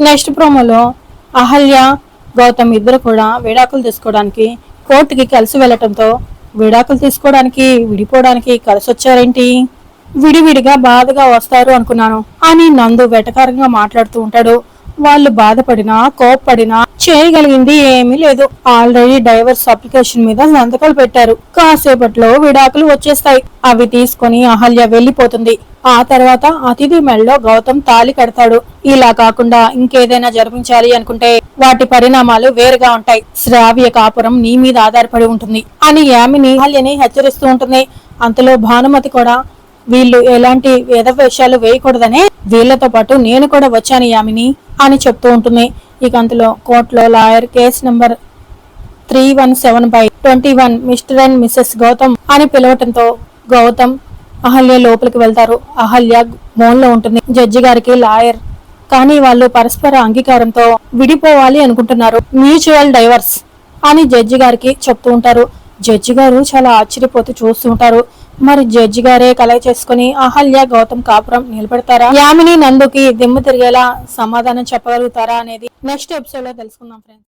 Next ప్రోమోలో అహల్య గౌతమ్ ఇద్దరు కూడా విడాకులు తీసుకోవడానికి కోర్టుకి కలిసి వెళ్ళటంతో విడాకులు తీసుకోవడానికి విడిపోవడానికి కలిసి వచ్చారేంటి విడివిడిగా బాధగా వస్తారు అనుకున్నాను. అని నందు వెటకారంగా మాట్లాడుతూ ఉంటాడు. వాళ్ళు బాధపడినా కోప్పడినా చేయగలిగింది ఏమీ లేదు. ఆల్రెడీ డైవర్స్ అప్లికేషన్ మీద సంతకాలు పెట్టారు. కాసేపట్లో విడాకులు వచ్చేస్తాయి. అవి తీసుకొని అహల్య వెళ్ళిపోతుంది ఆ తర్వాత అతిథి మెళ్ళలో గౌతమ్ తాలి కడతాడు. ఇలా కాకుండా ఇంకేదైనా జరిపించాలి అనుకుంటే వాటి పరిణామాలు వేరుగా ఉంటాయి. శ్రావ్య కాపురం నీ మీద ఆధారపడి ఉంటుంది. అని యామిని అహల్యని హెచ్చరిస్తూ ఉంటుంది. అంతలో భానుమతి కూడా వీళ్ళు ఎలాంటి వేషాలు వేయకూడదనే వీళ్ళతో పాటు నేను కూడా వచ్చాను యామిని అని చెప్తూ ఉంటుంది. ఇక అంతలో కోర్టులో lawyer case number three one seven by twenty one mister and missus Gautam అని పిలవటంతో గౌతమ్ అహల్య లోపలికి వెళ్తారు. అహల్య మోన్లో ఉంటుంది. జడ్జి గారికి లాయర్ కానీ వాళ్ళు పరస్పర అంగీకారంతో విడిపోవాలి అనుకుంటున్నారు. మ్యూచువల్ డైవర్స్ అని జడ్జి గారికి చెప్తూ ఉంటారు. జడ్జి గారు చాలా ఆశ్చర్యపోతూ చూస్తూ ఉంటారు. మరి జడ్జి గారే కలగ చేసుకుని అహల్య గౌతమ్ కాపురం నిలబెడతారా? యామిని నందుకి దిమ్మ తిరిగేలా సమాధానం చెప్పగలుగుతారా అనేది నెక్స్ట్ ఎపిసోడ్లో తెలుసుకుందాం ఫ్రెండ్స్